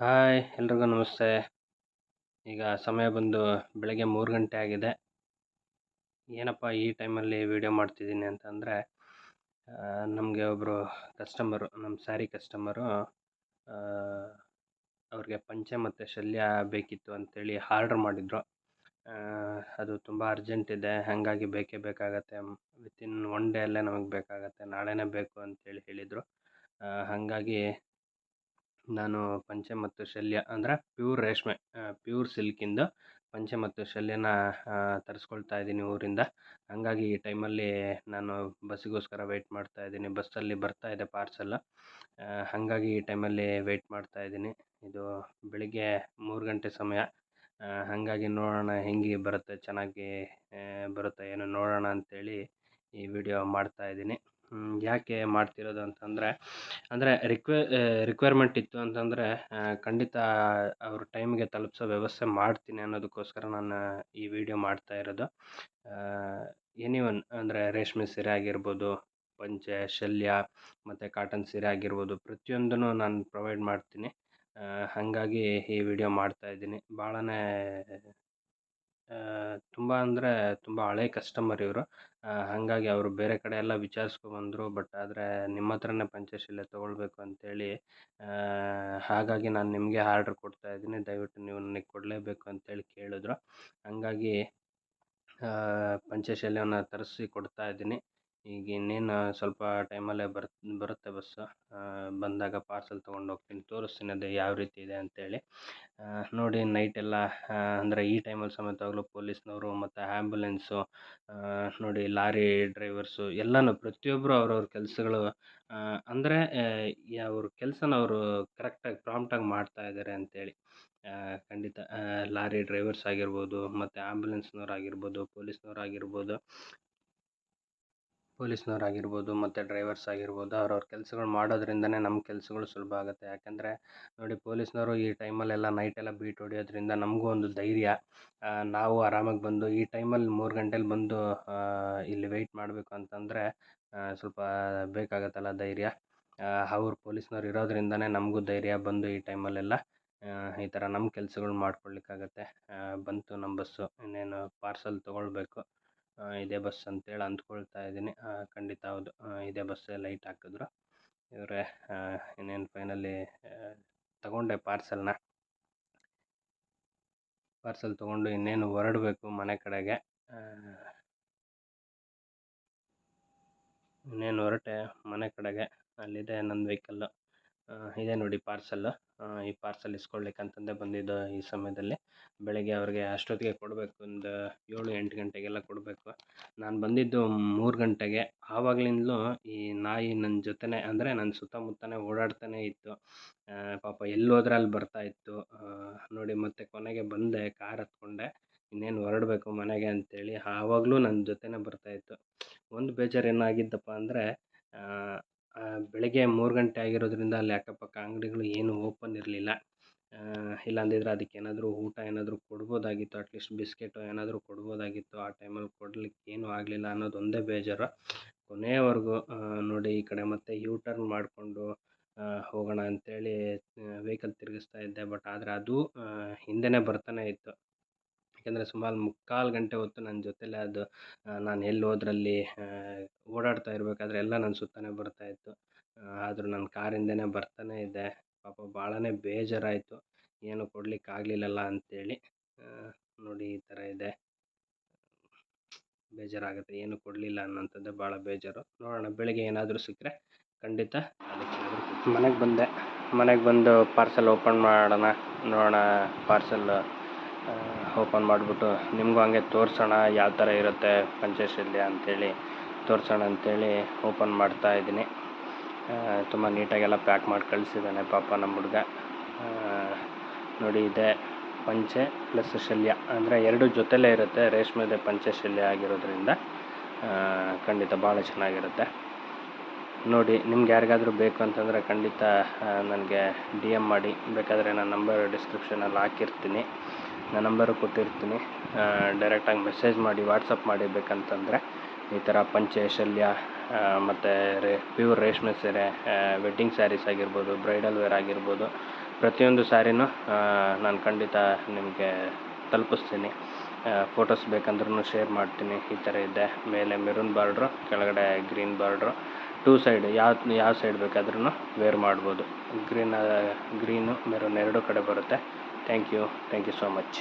Hi, ಎಲ್ರಿಗೂ ನಮಸ್ತೆ. ಈಗ ಸಮಯ ಬಂದು ಬೆಳಗ್ಗೆ ಮೂರು ಗಂಟೆ ಆಗಿದೆ. ಏನಪ್ಪ ಈ ಟೈಮಲ್ಲಿ ವೀಡಿಯೋ ಮಾಡ್ತಿದ್ದೀನಿ ಅಂತಂದರೆ ನಮಗೆ ಒಬ್ಬರು ಕಸ್ಟಮರು ನಮ್ಮ ಸ್ಯಾರಿ ಕಸ್ಟಮರು ಅವ್ರಿಗೆ ಪಂಚೆ ಮತ್ತು ಶಲ್ಯ ಬೇಕಿತ್ತು ಅಂಥೇಳಿ ಆರ್ಡ್ರ್ ಮಾಡಿದರು. ಅದು ತುಂಬ ಅರ್ಜೆಂಟ್ ಇದೆ, ಹಾಗಾಗಿ ಬೇಕೇ ಬೇಕಾಗತ್ತೆ. ವಿತಿನ್ ಒನ್ ಡೇ ಅಲ್ಲೇ ನಮಗೆ ಬೇಕಾಗತ್ತೆ, ನಾಳೆನೇ ಬೇಕು ಅಂತೇಳಿ ಹೇಳಿದರು. ಹಾಗಾಗಿ ನಾನು ಪಂಚೆ ಮತ್ತು ಶಲ್ಯ ಅಂದರೆ ಪ್ಯೂರ್ ರೇಷ್ಮೆ ಪ್ಯೂರ್ ಸಿಲ್ಕಿಂದು ಪಂಚೆ ಮತ್ತು ಶಲ್ಯನ ತರಿಸ್ಕೊಳ್ತಾ ಇದ್ದೀನಿ ಊರಿಂದ. ಹಾಗಾಗಿ ಈ ಟೈಮಲ್ಲಿ ನಾನು ಬಸ್ಸಿಗೋಸ್ಕರ ವೆಯ್ಟ್ ಮಾಡ್ತಾ ಇದ್ದೀನಿ. ಬಸ್ಸಲ್ಲಿ ಬರ್ತಾ ಇದೆ ಪಾರ್ಸೆಲ್ಲ ಹಾಗಾಗಿ ಈ ಟೈಮಲ್ಲಿ ವೆಯ್ಟ್ ಮಾಡ್ತಾ ಇದ್ದೀನಿ. ಇದು ಬೆಳಿಗ್ಗೆ ಮೂರು ಗಂಟೆ ಸಮಯ. ಹಾಗಾಗಿ ನೋಡೋಣ ಹೆಂಗೆ ಬರುತ್ತೆ, ಚೆನ್ನಾಗಿ ಬರುತ್ತೆ, ಏನು ನೋಡೋಣ ಅಂತೇಳಿ ಈ ವಿಡಿಯೋ ಮಾಡ್ತಾ ಇದ್ದೀನಿ. ಯಾಕೆ ಮಾಡ್ತಿರೋದು ಅಂತಂದರೆ, ಅಂದರೆ ರಿಕ್ವೆ ರಿಕ್ವೈರ್ಮೆಂಟ್ ಇತ್ತು ಅಂತಂದರೆ ಖಂಡಿತ ಅವ್ರ ಟೈಮ್ಗೆ ತಲುಪಿಸೋ ವ್ಯವಸ್ಥೆ ಮಾಡ್ತೀನಿ ಅನ್ನೋದಕ್ಕೋಸ್ಕರ ನಾನು ಈ ವಿಡಿಯೋ ಮಾಡ್ತಾ ಇರೋದು. ಎನಿ ಒನ್ ಅಂದರೆ ರೇಷ್ಮೆ ಸೀರೆ ಆಗಿರ್ಬೋದು, ಪಂಚೆ, ಶಲ್ಯ ಮತ್ತು ಕಾಟನ್ ಸೀರೆ ಆಗಿರ್ಬೋದು, ಪ್ರತಿಯೊಂದನ್ನು ನಾನು ಪ್ರೊವೈಡ್ ಮಾಡ್ತೀನಿ. ಹಾಗಾಗಿ ಈ ವಿಡಿಯೋ ಮಾಡ್ತಾ ಇದ್ದೀನಿ. ಭಾಳನೇ ತುಂಬ ಅಂದರೆ ತುಂಬ ಹಳೆ ಕಸ್ಟಮರ್ ಇವರು. ಹಾಗಾಗಿ ಅವರು ಬೇರೆ ಕಡೆ ಎಲ್ಲ ವಿಚಾರಿಸ್ಕೊಂಡ್ಬಂದ್ರು ಬಟ್ ಆದರೆ ನಿಮ್ಮ ಹತ್ರನೇ ಪಂಚಶೀಲೆ ತೊಗೊಳ್ಬೇಕು ಅಂತೇಳಿ ಹಾಗಾಗಿ ನಾನು ನಿಮಗೆ ಆರ್ಡ್ರ್ ಕೊಡ್ತಾ ಇದ್ದೀನಿ. ದಯವಿಟ್ಟು ನೀವು ನನಗೆ ಕೊಡಲೇಬೇಕು ಅಂತೇಳಿ ಕೇಳಿದ್ರು. ಹಾಗಾಗಿ ಪಂಚಶೀಲೆಯನ್ನು ತರಿಸಿ ಕೊಡ್ತಾ ಇದ್ದೀನಿ. ಈಗ ಇನ್ನೇನು ಸ್ವಲ್ಪ ಟೈಮಲ್ಲೇ ಬರ್ ಬರುತ್ತೆ ಬಸ್ ಬಂದಾಗ ಪಾರ್ಸೆಲ್ ತೊಗೊಂಡು ಹೋಗ್ತೀನಿ. ತೋರಿಸ್ತೀನಿ ಅದು ಯಾವ ರೀತಿ ಇದೆ ಅಂತೇಳಿ. ನೋಡಿ ನೈಟೆಲ್ಲ ಅಂದರೆ ಈ ಟೈಮಲ್ಲಿ ಸಮೇತವಾಗಲೂ ಪೊಲೀಸ್ನವರು ಮತ್ತು ಆ್ಯಂಬುಲೆನ್ಸು ನೋಡಿ ಲಾರಿ ಡ್ರೈವರ್ಸು ಎಲ್ಲನೂ ಪ್ರತಿಯೊಬ್ಬರು ಅವ್ರವ್ರ ಕೆಲಸಗಳು ಅಂದರೆ ಅವ್ರ ಕೆಲಸನ ಅವರು ಕರೆಕ್ಟಾಗಿ ಪ್ರಾಂಪ್ಟಾಗಿ ಮಾಡ್ತಾ ಇದ್ದಾರೆ ಅಂತೇಳಿ. ಖಂಡಿತ ಲಾರಿ ಡ್ರೈವರ್ಸ್ ಆಗಿರ್ಬೋದು, ಮತ್ತು ಆ್ಯಂಬುಲೆನ್ಸ್ನವ್ರು ಆಗಿರ್ಬೋದು, ಪೊಲೀಸ್ನವ್ರು ಆಗಿರ್ಬೋದು ಪೊಲೀಸ್ನವ್ರು ಆಗಿರ್ಬೋದು, ಮತ್ತು ಡ್ರೈವರ್ಸ್ ಆಗಿರ್ಬೋದು, ಅವ್ರವ್ರ ಕೆಲ್ಸಗಳು ಮಾಡೋದ್ರಿಂದನೇ ನಮ್ಮ ಕೆಲಸಗಳು ಸುಲಭ ಆಗುತ್ತೆ. ಯಾಕಂದರೆ ನೋಡಿ ಪೊಲೀಸ್ನವರು ಈ ಟೈಮಲ್ಲೆಲ್ಲ ನೈಟೆಲ್ಲ ಬೀಟ್ ಹೊಡಿಯೋದ್ರಿಂದ ನಮಗೂ ಒಂದು ಧೈರ್ಯ. ನಾವು ಆರಾಮಾಗಿ ಬಂದು ಈ ಟೈಮಲ್ಲಿ ಮೂರು ಗಂಟೆಲಿ ಬಂದು ಇಲ್ಲಿ ವೆಯ್ಟ್ ಮಾಡಬೇಕು ಅಂತಂದರೆ ಸ್ವಲ್ಪ ಬೇಕಾಗತ್ತಲ್ಲ ಧೈರ್ಯ. ಅವ್ರು ಪೊಲೀಸ್ನವ್ರು ಇರೋದ್ರಿಂದನೇ ನಮಗೂ ಧೈರ್ಯ ಬಂದು ಈ ಟೈಮಲ್ಲೆಲ್ಲ ಈ ಥರ ನಮ್ಮ ಕೆಲ್ಸಗಳು ಮಾಡ್ಕೊಳ್ಲಿಕ್ಕಾಗತ್ತೆ. ಬಂತು ನಮ್ಮ ಬಸ್ಸು, ಇನ್ನೇನು ಪಾರ್ಸಲ್ ತೊಗೊಳ್ಬೇಕು. ಇದೇ ಬಸ್ ಅಂತೇಳಿ ಅಂದ್ಕೊಳ್ತಾ ಇದ್ದೀನಿ. ಖಂಡಿತ ಹೌದು. ಇದೇ ಬಸ್ಸೇ ಲೈಟ್ ಹಾಕಿದ್ರು. ಇವರೇ ಇನ್ನೇನು ಫೈನಲಿ ತಗೊಂಡೆ ಪಾರ್ಸೆಲ್ನ ಪಾರ್ಸೆಲ್ ತೊಗೊಂಡು ಇನ್ನೇನು ಹೊರಡಬೇಕು ಮನೆ ಕಡೆಗೆ. ಇನ್ನೇನು ಹೊರಟೆ ಮನೆ ಕಡೆಗೆ. ಅಲ್ಲಿದೆ ನನ್ನ ವೆಹಿಕಲ್ಲು ಇದೆ ನೋಡಿ ಪಾರ್ಸೆಲ್. ಈ ಪಾರ್ಸೆಲ್ ಇಸ್ಕೊಳ್ಲಿಕ್ಕೆ ಅಂತಂದೇ ಬಂದಿದ್ದು ಈ ಸಮಯದಲ್ಲಿ. ಬೆಳಗ್ಗೆ ಅವ್ರಿಗೆ ಅಷ್ಟೊತ್ತಿಗೆ ಕೊಡಬೇಕು, ಒಂದು ಏಳು ಎಂಟು ಗಂಟೆಗೆಲ್ಲ ಕೊಡಬೇಕು. ನಾನು ಬಂದಿದ್ದು ಮೂರು ಗಂಟೆಗೆ. ಆವಾಗ್ಲಿಂದಲೂ ಈ ನಾಯಿ ನನ್ನ ಜೊತೆನೇ, ಅಂದರೆ ನನ್ನ ಸುತ್ತಮುತ್ತನೇ ಓಡಾಡ್ತಾನೇ ಇತ್ತು. ಪಾಪ ಎಲ್ಲಿ ಹೋದ್ರೆ ಅಲ್ಲಿ ಬರ್ತಾ ಇತ್ತು. ನೋಡಿ ಮತ್ತೆ ಕೊನೆಗೆ ಬಂದೆ, ಕಾರ್ ಹತ್ಕೊಂಡೆ. ಇನ್ನೇನು ಹೊರಡಬೇಕು ಮನೆಗೆ ಅಂತೇಳಿ ಆವಾಗಲೂ ನನ್ನ ಜೊತೆನೇ ಬರ್ತಾ ಇತ್ತು. ಒಂದು ಬೇಜಾರು ಏನಾಗಿದ್ದಪ್ಪ ಅಂದರೆ ಬೆಳಗ್ಗೆ ಮೂರು ಗಂಟೆ ಆಗಿರೋದ್ರಿಂದ ಅಲ್ಲಿ ಅಕ್ಕಪಕ್ಕ ಅಂಗಡಿಗಳು ಏನೂ ಓಪನ್ ಇರಲಿಲ್ಲ. ಇಲ್ಲ ಅಂದಿದ್ರೆ ಅದಕ್ಕೆ ಏನಾದರೂ ಊಟ ಏನಾದರೂ ಕೊಡ್ಬೋದಾಗಿತ್ತು ಅಟ್ಲೀಸ್ಟ್ ಬಿಸ್ಕೆಟು ಏನಾದರೂ ಕೊಡ್ಬೋದಾಗಿತ್ತು, ಆ ಟೈಮಲ್ಲಿ ಕೊಡ್ಲಿಕ್ಕೆ ಏನೂ ಆಗಲಿಲ್ಲ ಅನ್ನೋದು ಒಂದೇ ಬೇಜಾರು. ಕೊನೆಯವರೆಗೂ ನೋಡಿ ಈ ಕಡೆ ಮತ್ತೆ ಯೂ ಟರ್ನ್ ಮಾಡಿಕೊಂಡು ಹೋಗೋಣ ಅಂತೇಳಿ ವೆಹಿಕಲ್ ತಿರುಗಿಸ್ತಾ ಇದ್ದೆ. ಬಟ್ ಆದರೆ ಅದು ಹಿಂದೆನೇ ಬರ್ತಾನೆ ಇತ್ತು. ಯಾಕೆಂದರೆ ಸುಮಾರು ಮುಕ್ಕಾಲು ಗಂಟೆ ಹೊತ್ತು ನನ್ನ ಜೊತೇಲೆ ಅದು ನಾನು ಎಲ್ಲಿ ಹೋದ್ರಲ್ಲಿ ಓಡಾಡ್ತಾ ಇರಬೇಕಾದ್ರೆ ಎಲ್ಲ ನನ್ನ ಸುತ್ತಾನೆ ಬರ್ತಾ ಇತ್ತು. ಆದರೂ ನನ್ನ ಕಾರಿಂದನೇ ಬರ್ತಾನೆ ಇದ್ದೆ ಪಾಪ ಭಾಳನೇ ಬೇಜಾರಾಯಿತು. ಏನು ಕೊಡ್ಲಿಕ್ಕೆ ಆಗಲಿಲ್ಲಲ್ಲ ಅಂತೇಳಿ ನೋಡಿ ಈ ಥರ ಇದೆ. ಬೇಜಾರಾಗುತ್ತೆ. ಏನು ಕೊಡಲಿಲ್ಲ ಅನ್ನೋಂಥದ್ದೇ ಭಾಳ ಬೇಜಾರು. ನೋಡೋಣ, ಬೆಳಿಗ್ಗೆ ಏನಾದರೂ ಸಿಕ್ಕರೆ ಖಂಡಿತ ಮನೆಗೆ ಬಂದೆ. ಮನೆಗೆ ಬಂದು ಪಾರ್ಸೆಲ್ ಓಪನ್ ಮಾಡೋಣ. ನೋಡೋಣ ಪಾರ್ಸಲ್ ಓಪನ್ ಮಾಡಿಬಿಟ್ಟು ನಿಮಗೂ ಹಂಗೆ ತೋರಿಸೋಣ ಯಾವ ಥರ ಇರುತ್ತೆ ಪಂಚಶೀಲ ಅಂತೇಳಿ ತೋರಿಸೋಣ ಅಂತೇಳಿ ಓಪನ್ ಮಾಡ್ತಾ ಇದ್ದೀನಿ. ತುಂಬ ನೀಟಾಗೆಲ್ಲ ಪ್ಯಾಕ್ ಮಾಡಿ ಕಳಿಸಿದ್ದಾನೆ ಪಾಪ ನಮ್ಮ ಹುಡುಗ. ನೋಡಿ ಇದೆ ಪಂಚೆ ಪ್ಲಸ್ ಶಲ್ಯ. ಅಂದರೆ ಎರಡು ಜೊತೆಲೇ ಇರುತ್ತೆ ರೇಷ್ಮೆದೆ ಪಂಚೆ ಶಲ್ಯ ಆಗಿರೋದ್ರಿಂದ ಖಂಡಿತ ಭಾಳ ಚೆನ್ನಾಗಿರುತ್ತೆ. ನೋಡಿ, ನಿಮ್ಗೆ ಯಾರಿಗಾದರೂ ಬೇಕು ಅಂತಂದರೆ ಖಂಡಿತ ನನಗೆ ಡಿ ಎಂ ಮಾಡಿ. ಬೇಕಾದರೆ ನನ್ನ ನಂಬರ್ ಡಿಸ್ಕ್ರಿಪ್ಷನಲ್ಲಿ ಹಾಕಿರ್ತೀನಿ. ನನ್ನ ನಂಬರು ಕೊಟ್ಟಿರ್ತೀನಿ. ಡೈರೆಕ್ಟಾಗಿ ಮೆಸೇಜ್ ಮಾಡಿ ವಾಟ್ಸಪ್ ಮಾಡಿ ಬೇಕಂತಂದರೆ, ಈ ಥರ ಪಂಚೆ, ಶಲ್ಯ ಮತ್ತು ರೇ ಪ್ಯೂರ್ ರೇಷ್ಮೆ ಸೀರೆ ವೆಡ್ಡಿಂಗ್ ಸ್ಯಾರೀಸ್ ಆಗಿರ್ಬೋದು ಬ್ರೈಡಲ್ ವೇರ್ ಆಗಿರ್ಬೋದು, ಪ್ರತಿಯೊಂದು ಸ್ಯಾರಿನೂ ನಾನು ಖಂಡಿತ ನಿಮಗೆ ತಲುಪಿಸ್ತೀನಿ. ಫೋಟೋಸ್ ಬೇಕಂದ್ರೂ ಶೇರ್ ಮಾಡ್ತೀನಿ. ಈ ಥರ ಇದೆ. ಮೇಲೆ ಮೆರೂನ್ ಬಾರ್ಡ್ರು ಕೆಳಗಡೆ ಗ್ರೀನ್ ಬಾರ್ಡ್ರು ಟೂ ಸೈಡ್ ಯಾವ ಯಾವ ಸೈಡ್ ಬೇಕಾದ್ರೂ ವೇರ್ ಮಾಡ್ಬೋದು. ಗ್ರೀನ್, ಗ್ರೀನು ಮೆರೂನ್ ಎರಡೂ ಕಡೆ ಬರುತ್ತೆ. Thank you thank you so much.